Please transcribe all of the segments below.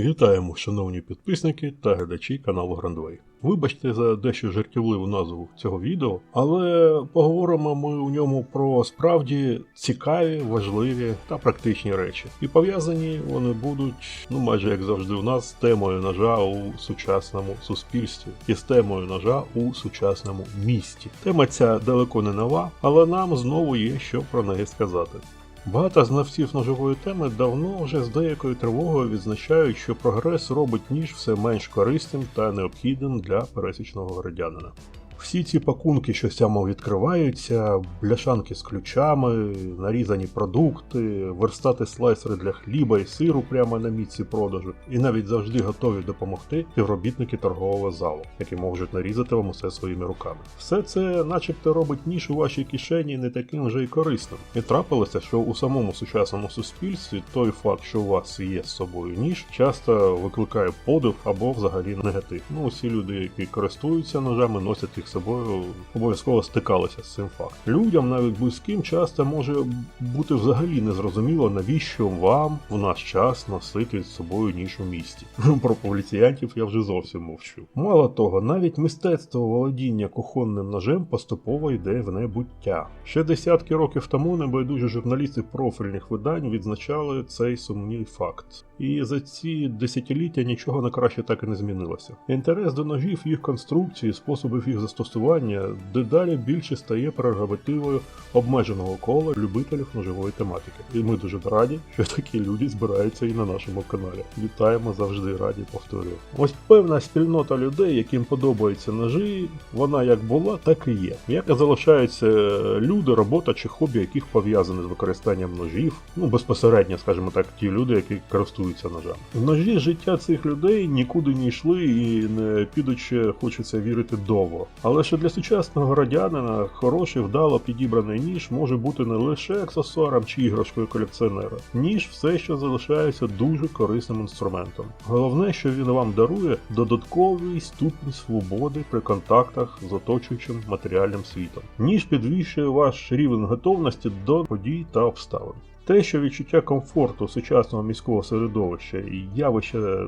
Вітаємо, шановні підписники та глядачі каналу Грандвей. Вибачте за дещо жартівливу назву цього відео, але поговоримо ми у ньому про справді цікаві, важливі та практичні речі. І пов'язані вони будуть, ну майже як завжди, у нас з темою ножа у сучасному суспільстві і з темою ножа у сучасному місті. Тема ця далеко не нова, але нам знову є що про неї сказати. Багато знавців ножової теми давно вже з деякою тривогою відзначають, що прогрес робить ніж все менш корисним та необхідним для пересічного городянина. Всі ці пакунки, що сямо відкриваються, бляшанки з ключами, нарізані продукти, верстати слайсери для хліба і сиру прямо на місці продажу, і навіть завжди готові допомогти співробітники торгового залу, які можуть нарізати вам усе своїми руками. Все це, начебто, робить ніж у вашій кишені не таким вже й корисним. І трапилося, що у самому сучасному суспільстві той факт, що у вас є з собою ніж, часто викликає подив або взагалі негатив. Ну, усі люди, які користуються ножами, носять їх собою, обов'язково стикалися з цим фактом. Людям, навіть близьким, часто може бути взагалі незрозуміло, навіщо вам в наш час носити з собою ніж у місті. Про поліціянтів я вже зовсім мовчу. Мало того, навіть мистецтво володіння кухонним ножем поступово йде в небуття. Ще десятки років тому небайдужі журналісти профільних видань відзначали цей сумний факт. І за ці десятиліття нічого на краще так і не змінилося. Інтерес до ножів, їх конструкції, способів їх застосування дедалі більше стає прерогативою обмеженого кола любителів ножової тематики. І ми дуже раді, що такі люди збираються і на нашому каналі. Вітаємо завжди раді, повторюю. Ось певна спільнота людей, яким подобаються ножі, вона як була, так і є. Як і залишаються люди, робота чи хобі, яких пов'язані з використанням ножів, ну безпосередньо, скажімо так, ті люди, які користуються ножами. Ножі життя цих людей нікуди не йшли і не підуть ще хочеться вірити довго. Але що для сучасного городянина хороший вдало підібраний ніж може бути не лише аксесуаром чи іграшкою колекціонера. Ніж все ще залишається дуже корисним інструментом. Головне, що він вам дарує додатковий ступінь свободи при контактах з оточуючим матеріальним світом. Ніж підвищує ваш рівень готовності до подій та обставин. Те, що відчуття комфорту сучасного міського середовища і явище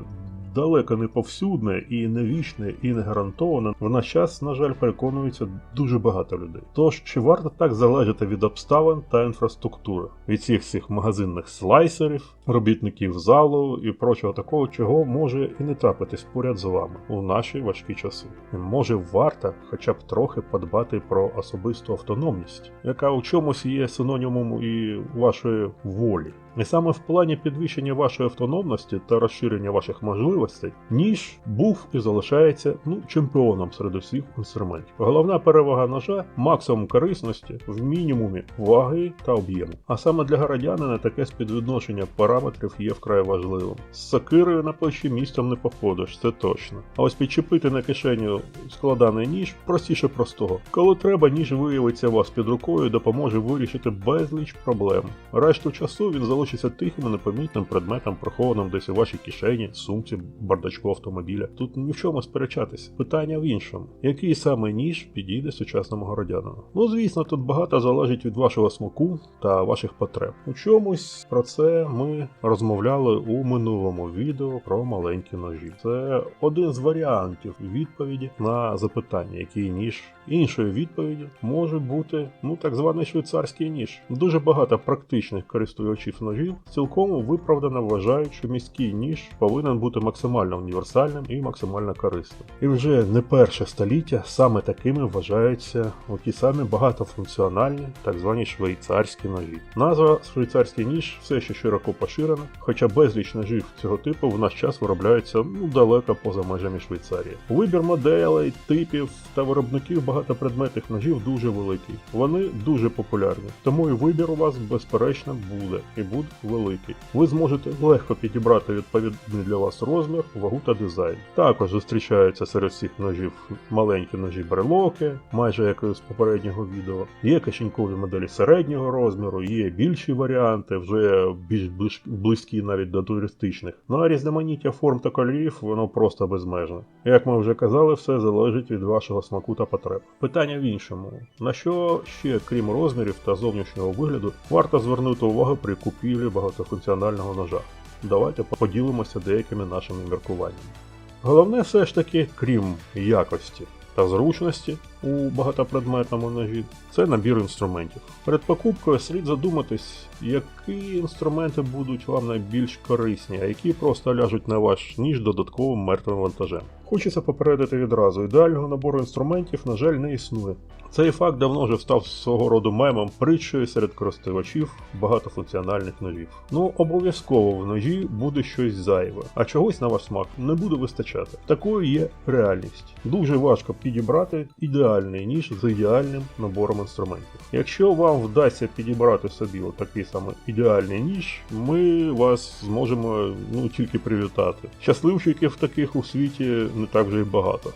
далеко не повсюдне і не вічне, і не гарантоване, в наш час, на жаль, переконується дуже багато людей. Тож чи варто так залежати від обставин та інфраструктури, від всіх цих магазинних слайсерів, робітників залу і прочого такого, чого може і не трапитись поряд з вами у наші важкі часи? Може варто хоча б трохи подбати про особисту автономність, яка у чомусь є синонімом і вашої волі. І саме в плані підвищення вашої автономності та розширення ваших можливостей, ніж був і залишається ну, чемпіоном серед усіх інструментів. Головна перевага ножа максимум корисності в мінімумі ваги та об'єму. А саме для городянина таке співвідношення параметрів є вкрай важливим. З сокирою на плечі містом не походиш, це точно. А ось підчепити на кишеню складаний ніж простіше простого. Коли треба, ніж виявиться вас під рукою допоможе вирішити безліч проблем. Решту часу він залишиться залишиться тихим і непомітним предметом, прихованим десь у вашій кишені, сумці, бардачку автомобіля. Тут ні в чому сперечатися. Питання в іншому: який саме ніж підійде сучасному городянину? Ну звісно, тут багато залежить від вашого смаку та ваших потреб. У чомусь про це ми розмовляли у минулому відео про маленькі ножі. Це один з варіантів відповіді на запитання, який ніж. Іншою відповіддю може бути ну так званий швейцарський ніж. Дуже багато практичних користувачів ножів цілком виправдано вважають, що міський ніж повинен бути максимально універсальним і максимально корисним. І вже не перше століття саме такими вважаються ті самі багатофункціональні, так звані швейцарські ножі. Назва швейцарський ніж все ще широко поширена, хоча безліч ножів цього типу в наш час виробляються ну далеко поза межами Швейцарії. Вибір моделей, типів та виробників багатопредметних ножів дуже великий. Вони дуже популярні, тому і вибір у вас безперечно буде і буде великий. Ви зможете легко підібрати відповідний для вас розмір, вагу та дизайн. Також зустрічаються серед всіх ножів маленькі ножі брелоки, майже як і з попереднього відео. Є кишенькові моделі середнього розміру, є більші варіанти, вже більш близькі навіть до туристичних. Ну а різноманіття форм та кольорів воно просто безмежне. Як ми вже казали, все залежить від вашого смаку та потреб. Питання в іншому: на що ще, крім розмірів та зовнішнього вигляду, варто звернути увагу при купівлі купівлі багатофункціонального ножа. Давайте поділимося деякими нашими міркуваннями. Головне все ж таки, крім якості та зручності у багатопредметному ножі, це набір інструментів. Перед покупкою слід задуматись, які інструменти будуть вам найбільш корисні, а які просто ляжуть на ваш ніж додатковим мертвим вантажем. Хочеться попередити відразу, ідеального набору інструментів, на жаль, не існує. Цей факт давно вже став свого роду мемом, притчою серед користувачів багатофункціональних ножів. Ну, обов'язково в ножі буде щось зайве, а чогось на ваш смак не буде вистачати. Такою є реальність. Дуже важко підібрати ідеальний ніж з ідеальним набором інструментів. Якщо вам вдасться підібрати собі отакий саме ідеальний ніж, ми вас зможемо ну тільки привітати. Щасливчиків таких у світі не так вже й багато.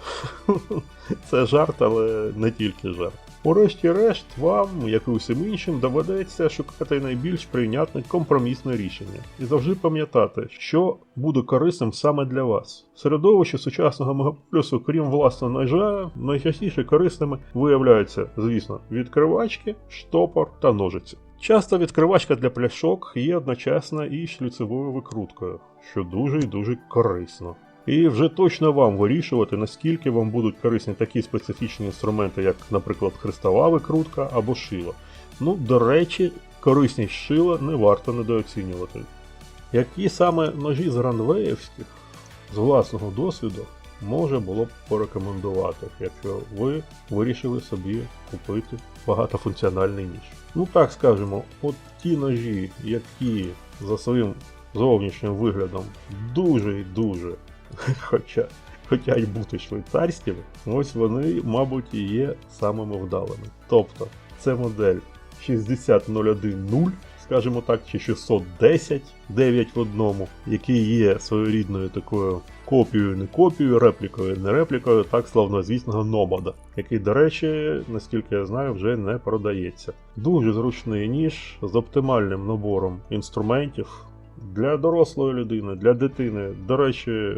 Це жарт, але не тільки жарт. Урешті-решт, вам, як і усім іншим, доведеться шукати найбільш прийнятне компромісне рішення і завжди пам'ятати, що буде корисним саме для вас. Середовище сучасного мегаполісу, крім власного ножа, найчастіше корисними виявляються, звісно, відкривачки, штопор та ножиці. Часто відкривачка для пляшок є одночасно і шліцевою викруткою, що дуже і дуже корисно. І вже точно вам вирішувати, наскільки вам будуть корисні такі специфічні інструменти, як, наприклад, хрестова викрутка або шило. Ну, до речі, корисність шила не варто недооцінювати. Які саме ножі з гранвеївських з власного досвіду може було б порекомендувати, якщо ви вирішили собі купити багатофункціональний ніж. Ну так скажемо, от ті ножі, які за своїм зовнішнім виглядом дуже і дуже хоча, хоча й бути швейцарськими, ось вони, мабуть, і є самими вдалими. Тобто, це модель 60010, скажімо так, чи 610 9 в одному, який є своєрідною такою копією, не копією, реплікою, не реплікою, так славнозвісного Номада, який, до речі, наскільки я знаю, вже не продається. Дуже зручний ніж з оптимальним набором інструментів. Для дорослої людини, для дитини. До речі,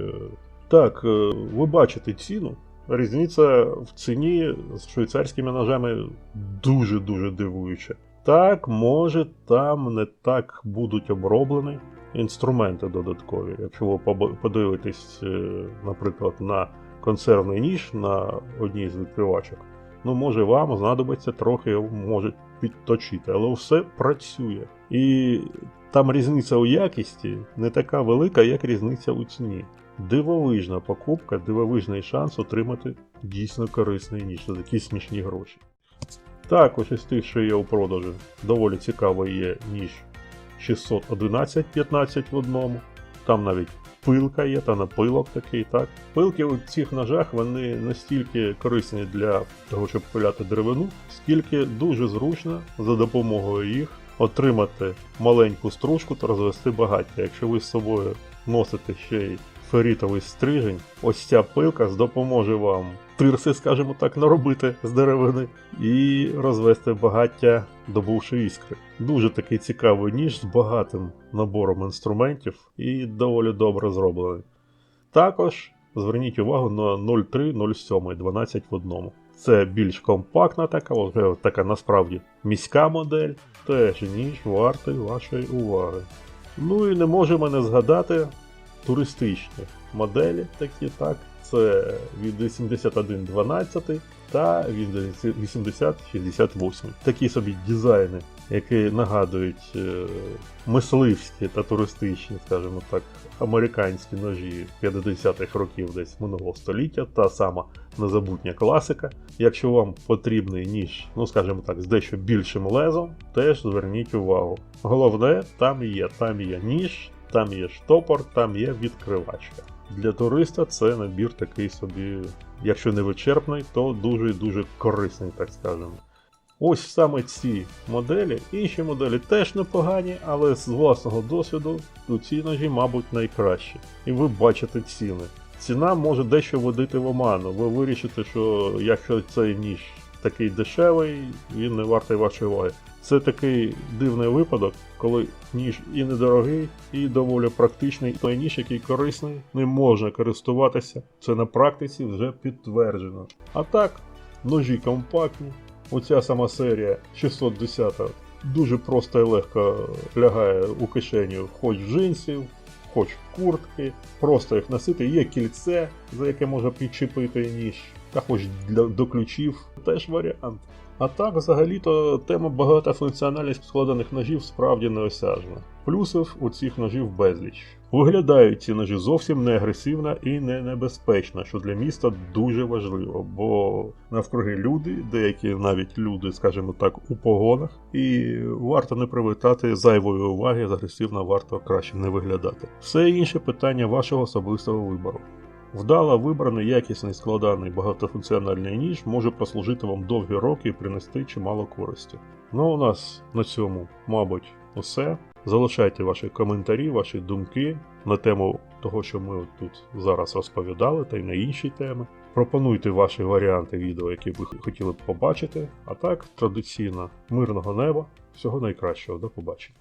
так, е, ви бачите ціну. Різниця в ціні з швейцарськими ножами дуже-дуже дивуюча. Так, може, там не так будуть оброблені інструменти додаткові. Якщо ви подивитесь, е, наприклад, на консервний ніж на одній з відкривачок, ну, може, вам знадобиться трохи, може підточити, але все працює. І там різниця у якісті не така велика, як різниця у ціні. Дивовижна покупка, дивовижний шанс отримати дійсно корисний ніж за такі смішні гроші. Також із тих, що є у продажі, доволі цікавий є ніж 611-15 в одному. Там навіть пилка є та напилок такий, так. Пилки у цих ножах вони настільки корисні для того, щоб пиляти деревину, скільки дуже зручно за допомогою їх отримати маленьку стружку та розвести багаття. Якщо ви з собою носите ще й ферітовий стрижень, ось ця пилка допоможе вам тирси, скажімо так, наробити з деревини і розвести багаття, добувши іскри. Дуже такий цікавий ніж з багатим набором інструментів і доволі добре зроблений. Також зверніть увагу на 0307 12 в одному. Це більш компактна така, вже така насправді міська модель, теж ніж вартий вашої уваги. Ну і не можемо не згадати туристичні моделі, такі так. Це від 8112 та від 8068. Такі собі дизайни, які нагадують е, мисливські та туристичні, скажімо так, американські ножі 50-х років десь минулого століття, та сама незабутня класика. Якщо вам потрібний ніж, ну скажімо так, з дещо більшим лезом, теж зверніть увагу. Головне, там є, там є ніж, там є штопор, там є відкривачка. Для туриста це набір такий собі, якщо не вичерпний, то дуже і дуже корисний, так скажемо. Ось саме ці моделі, інші моделі теж непогані, але з власного досвіду у ці ножі, мабуть, найкращі. І ви бачите ціни. Ціна може дещо водити в оману. Ви вирішите, що якщо цей ніж такий дешевий, він не вартий вашої уваги. Це такий дивний випадок, коли ніж і недорогий, і доволі практичний. Той ніж, який корисний, не можна користуватися. Це на практиці вже підтверджено. А так, ножі компактні. Оця сама серія 610 дуже просто і легко лягає у кишеню хоч джинсів, хоч куртки, просто їх носити. Є кільце, за яке може підчепити ніж, та хоч для, до ключів теж варіант. А так, взагалі-то тема багатофункціональність складених ножів справді неосяжна. Плюсів у цих ножів безліч. Виглядають ці ножі зовсім не агресивно і не небезпечно, що для міста дуже важливо, бо навкруги люди, деякі навіть люди, скажімо так, у погонах, і варто не привертати зайвої уваги, з агресивно варто краще не виглядати. Все інше питання вашого особистого вибору. Вдало вибраний якісний складаний багатофункціональний ніж може прослужити вам довгі роки і принести чимало користі. Ну у нас на цьому, мабуть, усе. Залишайте ваші коментарі, ваші думки на тему того, що ми тут зараз розповідали, та й на інші теми. Пропонуйте ваші варіанти відео, які ви хотіли б побачити. А так, традиційно, мирного неба, всього найкращого, до побачення.